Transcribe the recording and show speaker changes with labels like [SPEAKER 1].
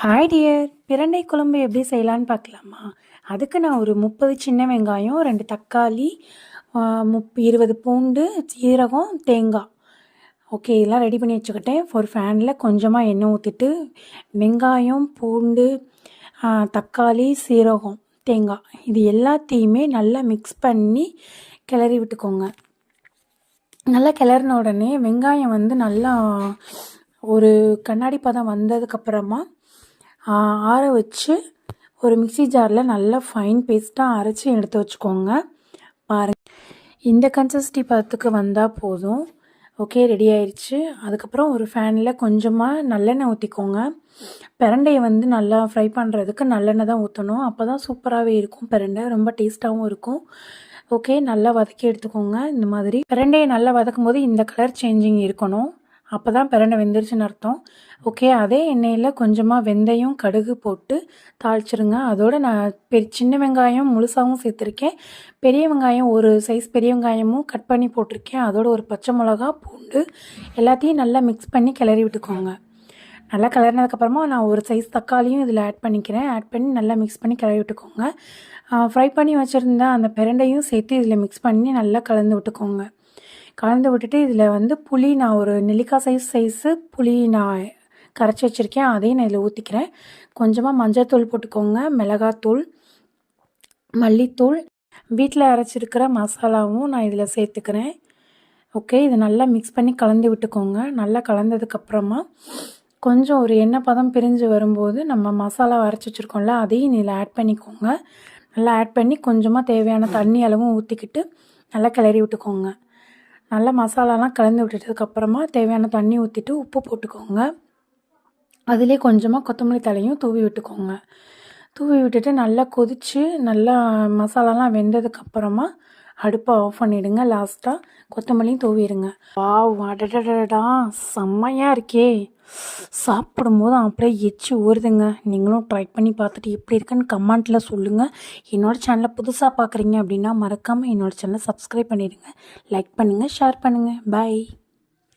[SPEAKER 1] Hi dear பிரண்டை குழம்பு எப்படி செய்யலான்னு பார்க்கலாமா? அதுக்கு நான் ஒரு முப்பது சின்ன வெங்காயம் ரெண்டு தக்காளி முப் இருபது பூண்டு சீரகம் தேங்காய். ஓகே இதெல்லாம் ரெடி பண்ணி வச்சுக்கிட்டேன். ஒரு ஃபேனில் கொஞ்சமாக எண்ணெய் ஊற்றிட்டு வெங்காயம் பூண்டு தக்காளி சீரகம் தேங்காய். இது எல்லாத்தையுமே நல்லா மிக்ஸ் பண்ணி கிளறி விட்டுக்கோங்க. நல்லா கிளறின உடனே வெங்காயம் வந்து நல்லா ஒரு கண்ணாடி பதம் வந்ததுக்கப்புறமா ஆற வச்சு ஒரு மிக்ஸி ஜாரில் நல்லா ஃபைன் பேஸ்ட்டாக அரைச்சி எடுத்து வச்சுக்கோங்க. பாருங்க. இந்த கன்சிஸ்டி பதத்துக்கு வந்தால் போதும். ஓகே ரெடி ஆயிடுச்சு. அதுக்கப்புறம் ஒரு ஃபேனில் கொஞ்சமாக நல்லெண்ணெய் ஊற்றிக்கோங்க பிரண்டையை வந்து நல்லா ஃப்ரை பண்ணுறதுக்கு நல்லெண்ணெய் தான் ஊற்றணும் அப்போ தான் சூப்பராகவே இருக்கும் பிரண்டை. ரொம்ப டேஸ்ட்டாகவும் இருக்கும். ஓகே நல்லா வதக்கி எடுத்துக்கோங்க. இந்த மாதிரி. பிரண்டையை நல்லா வதக்கும் போது இந்த கலர் சேஞ்சிங் இருக்கணும். அப்போ தான் பிரண்டை வெந்துருச்சுன்னு அர்த்தம். ஓகே அதே எண்ணெயில் கொஞ்சமாக வெந்தயம் கடுகு போட்டு தாளிச்சிருங்க. அதோட நான் பெ சின்ன வெங்காயம் முழுசாகவும் சேர்த்துருக்கேன். பெரிய வெங்காயம் ஒரு சைஸ் பெரிய வெங்காயமும் கட் பண்ணி போட்டிருக்கேன். அதோட ஒரு பச்சை மிளகா பூண்டு எல்லாத்தையும் நல்லா மிக்ஸ் பண்ணி கிளறி விட்டுக்கோங்க. நல்லா கிளறினதுக்கப்புறமா நான் ஒரு சைஸ் தக்காளியும் இதில் ஆட் பண்ணிக்கிறேன். ஆட் பண்ணி நல்லா மிக்ஸ் பண்ணி கிளறி விட்டுக்கோங்க. ஃப்ரை பண்ணி வச்சுருந்த அந்த பிரண்டையும் சேர்த்து இதில் மிக்ஸ் பண்ணி நல்லா கலந்து விட்டுக்கோங்க. கலந்து விட்டுட்டு இதில் வந்து புளி நான் ஒரு நெல்லிக்காய் சைஸ் சைஸு புளி நான் கரைச்சி வச்சுருக்கேன். அதையும் நான் இதில் ஊற்றிக்கிறேன் கொஞ்சமாக மஞ்சள்தூள் போட்டுக்கோங்க. மிளகாத்தூள் மல்லித்தூள் வீட்டில் அரைச்சிருக்கிற மசாலாவும் நான் இதில் சேர்த்துக்கிறேன். ஓகே இது நல்லா மிக்ஸ் பண்ணி கலந்து விட்டுக்கோங்க. நல்லா கலந்ததுக்கப்புறமா கொஞ்சம் ஒரு எண்ணெய் பதம் பிரிஞ்சு வரும்போது நம்ம மசாலா அரைச்சி வச்சுருக்கோம்ல அதையும் இதில் ஆட் பண்ணிக்கோங்க. நல்லா ஆட் பண்ணி கொஞ்சமாக தேவையான தண்ணி அளவும் ஊற்றிக்கிட்டு நல்லா கிளறி விட்டுக்கோங்க. நல்லா மசாலாலாம் கலந்து விட்டுட்டதுக்கப்புறமா தேவையான தண்ணி ஊற்றிட்டு உப்பு போட்டுக்கோங்க. அதிலே கொஞ்சமாக கொத்தமல்லி தலையும் தூவி விட்டுக்கோங்க. தூவி விட்டுட்டு நல்லா கொதித்து நல்லா மசாலாலாம் வெந்ததுக்கப்புறமா அடுப்பை ஆஃப் பண்ணிவிடுங்க லாஸ்ட்டாக கொத்தமல்லியும் தூவிடுங்க. வாவ் அடடடடா செம்மையாக இருக்கே. சாப்பிடும்போது அப்படியே எச்சி ஊறுதுங்க. நீங்களும் ட்ரை பண்ணி பார்த்துட்டு எப்படி இருக்குன்னு கமெண்ட்டில் சொல்லுங்கள் என்னோடய சேனலை புதுசாக பார்க்குறீங்க அப்படின்னா மறக்காமல் என்னோடய சேனலை சப்ஸ்கிரைப் பண்ணிடுங்க. லைக் பண்ணுங்கள் ஷேர் பண்ணுங்கள் பாய்